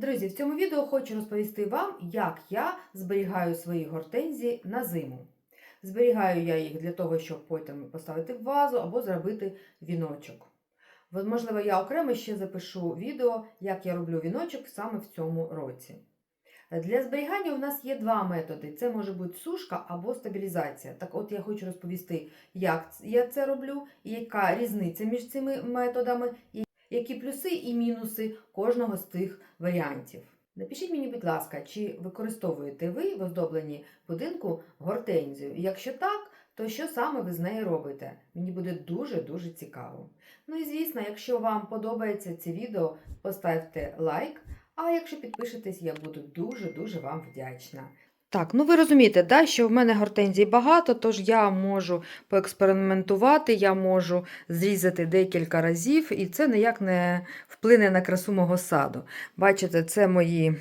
Друзі, в цьому відео хочу розповісти вам, як я зберігаю свої гортензії на зиму. Зберігаю я їх для того, щоб потім поставити в вазу або зробити віночок. Можливо, я окремо ще запишу відео, як я роблю віночок саме в цьому році. Для зберігання у нас є два методи: це може бути сушка або стабілізація. Так от я хочу розповісти, як я це роблю, і яка різниця між цими методами, які плюси і мінуси кожного з тих варіантів. Напишіть мені, будь ласка, чи використовуєте ви в оздобленні будинку гортензію? Якщо так, то що саме ви з нею робите? Мені буде дуже-дуже цікаво. Ну і звісно, якщо вам подобається це відео, поставте лайк. А якщо підпишетесь, я буду дуже-дуже вам вдячна. Так, ну ви розумієте, да, що в мене гортензій багато, тож я можу поекспериментувати, я можу зрізати декілька разів, і це ніяк не вплине на красу мого саду. Бачите, це мої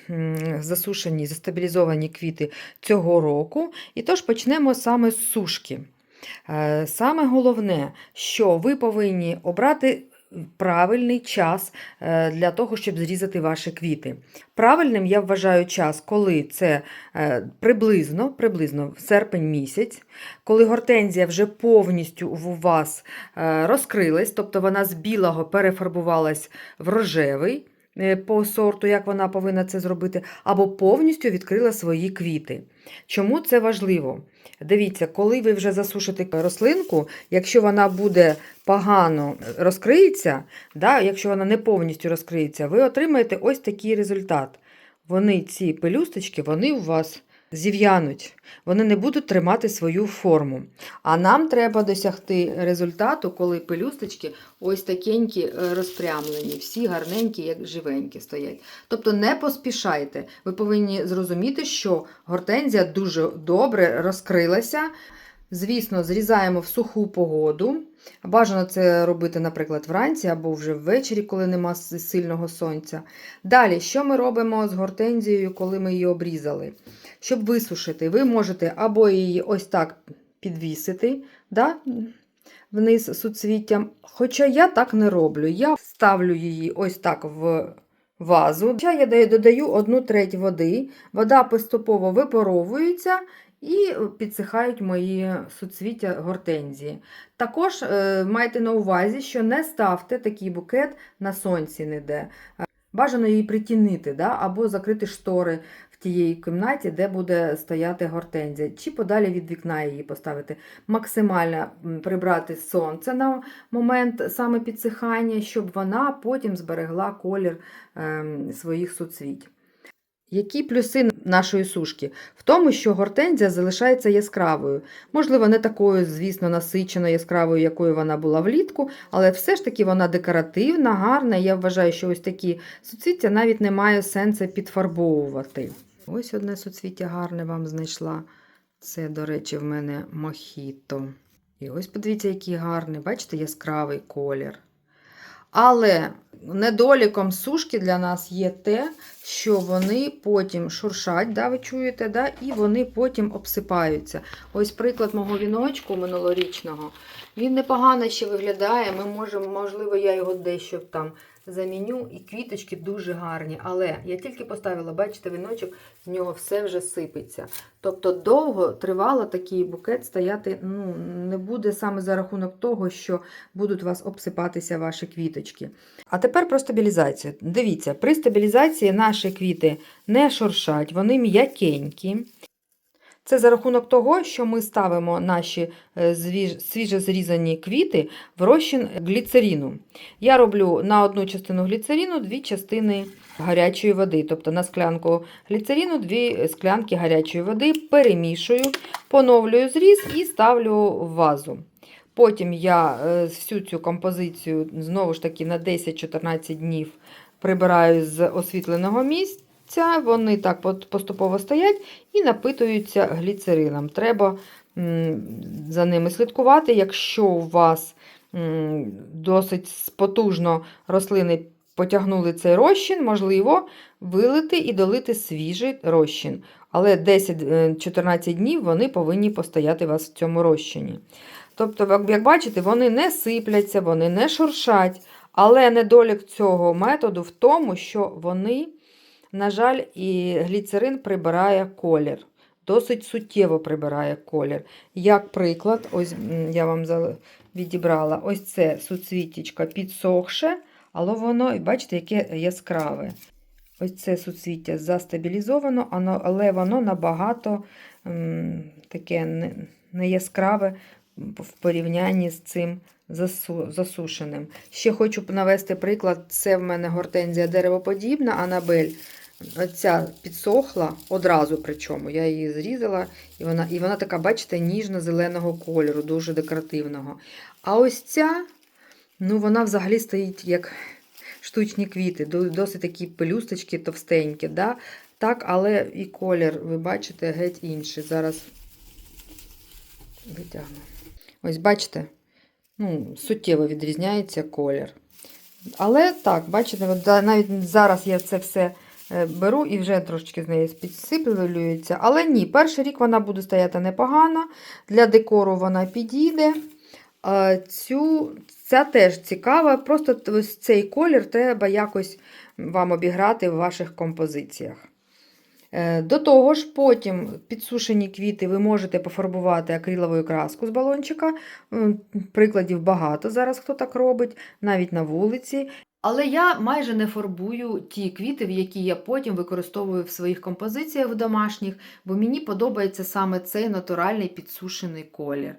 засушені, застабілізовані квіти цього року. І тож почнемо саме з сушки. Е, Саме головне, що ви повинні обрати правильний час е, для того, щоб зрізати ваші квіти. Правильним я вважаю час, коли це е, приблизно, приблизно серпень місяць, коли гортензія вже повністю у вас е, розкрилась, тобто вона з білого перефарбувалась в рожевий по сорту, як вона повинна це зробити, або повністю відкрила свої квіти. Чому це важливо? Дивіться, коли ви вже засушите рослинку, якщо вона буде погано розкриється, да, якщо вона не повністю розкриється, ви отримаєте ось такий результат. Вони, ці пелюсточки, вони у вас зів'януть, вони не будуть тримати свою форму. А нам треба досягти результату, коли пелюсточки ось такенькі е, розпрямлені, всі гарненькі, як живенькі стоять. Тобто не поспішайте. Ви повинні зрозуміти, що гортензія дуже добре розкрилася. Звісно, зрізаємо в суху погоду. Бажано це робити, наприклад, вранці або вже ввечері, коли нема сильного сонця. Далі, що ми робимо з гортензією, коли ми її обрізали? Щоб висушити, ви можете або її ось так підвісити да, вниз суцвіттям. Хоча я так не роблю. Я ставлю її ось так в вазу. Ще я додаю 1 треть води. Вода поступово випаровується і підсихають мої суцвіття гортензії. Також е, майте на увазі, що не ставте такий букет на сонці ніде. Е, Бажано її притінити да? або закрити штори в тієї кімнаті, де буде стояти гортензія, чи подалі від вікна її поставити. Максимально прибрати сонце на момент саме підсихання, щоб вона потім зберегла колір ем, своїх суцвіть. Які плюси нашої сушки? В тому, що гортензія залишається яскравою. Можливо, не такою, звісно, насиченою яскравою, якою вона була влітку, але все ж таки вона декоративна, гарна. Я вважаю, що ось такі суцвіття навіть немає сенсу підфарбовувати. Ось одне суцвіття гарне вам знайшла. Це, до речі, в мене мохіто. І ось подивіться, який гарний, бачите, яскравий колір. Але недоліком сушки для нас є те, що вони потім шуршать, да, ви чуєте, да, і вони потім обсипаються. Ось приклад мого віночку минулорічного. Він непогано ще виглядає. Ми можемо, можливо, я його дещо там заміню, і квіточки дуже гарні. Але я тільки поставила, бачите, віночок, з нього все вже сипеться. Тобто довго тривало такий букет стояти ну, не буде саме за рахунок того, що будуть у вас обсипатися ваші квіточки. А тепер про стабілізацію. Дивіться, при стабілізації наші квіти не шуршать, вони м'якенькі. Це за рахунок того, що ми ставимо наші е, свіже зрізані квіти в розчин гліцеріну. Я роблю на одну частину гліцеріну дві частини гарячої води. Тобто на склянку гліцеріну дві склянки гарячої води, перемішую, поновлюю зріз і ставлю в вазу. Потім я е, всю цю композицію знову ж таки на 10-14 днів прибираю з освітленого місця. Вони так поступово стоять і напитуються гліцерином. Треба за ними слідкувати. Якщо у вас досить потужно рослини потягнули цей розчин, можливо вилити і долити свіжий розчин. Але 10-14 днів вони повинні постояти у вас в цьому розчині. Тобто, як бачите, вони не сипляться, вони не шуршать, але недолік цього методу в тому, що вони На жаль, і гліцерин прибирає колір. Досить суттєво прибирає колір. Як приклад, ось я вам відібрала ось це суцвіттячко підсохше, але воно, бачите, яке яскраве. Ось це суцвіття застабілізовано, але воно набагато м, таке не, не яскраве в порівнянні з цим засушеним. Ще хочу навести приклад: це в мене гортензія деревоподібна, Анабель. Оця підсохла одразу, причому я її зрізала, і вона, і вона така, бачите, ніжно-зеленого кольору, дуже декоративного. А ось ця, ну вона взагалі стоїть як штучні квіти, досить такі пелюсточки товстенькі. Да? Так, але і колір, ви бачите, геть інший. Зараз витягну. Ось бачите, ну, суттєво відрізняється колір. Але так, бачите, навіть зараз я це все беру і вже трошечки з неї підсиплюється. Але ні, перший рік вона буде стояти непогано. Для декору вона підійде. Цю, ця теж цікава, просто ось цей колір треба якось вам обіграти в ваших композиціях. Е, До того ж, потім підсушені квіти ви можете пофарбувати акриловою краску з балончика. Прикладів багато зараз хто так робить, навіть на вулиці. Але я майже не фарбую ті квіти, які я потім використовую в своїх композиціях в домашніх, бо мені подобається саме цей натуральний підсушений колір.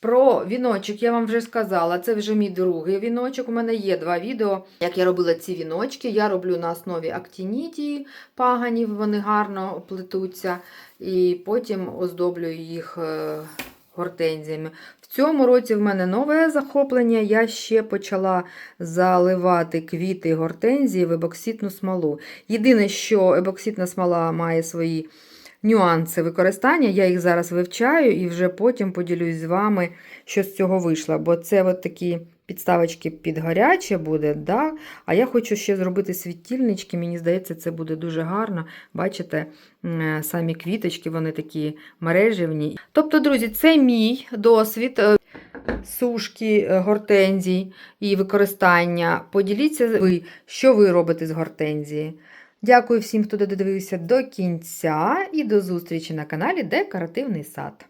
Про віночок я вам вже сказала, це вже мій другий віночок. У мене є два відео, як я робила ці віночки. Я роблю на основі актінідії паганів, вони гарно плетуться, і потім оздоблюю їх е, гортензіями. В цьому році в мене нове захоплення. Я ще почала заливати квіти гортензії в ебокситну смолу. Єдине, що ебокситна смола має свої нюанси використання, я їх зараз вивчаю і вже потім поділюсь з вами, що з цього вийшло. Бо це от такі підставочки під гаряче буде, да? а я хочу ще зробити світильнички. Мені здається, це буде дуже гарно. Бачите, е, самі квіточки, вони такі мережевні. Тобто, друзі, це мій досвід. е, Сушки е, гортензій і використання. Поділіться ви, що ви робите з гортензії. Дякую всім, хто додивився до кінця, і до зустрічі на каналі Декоративний сад.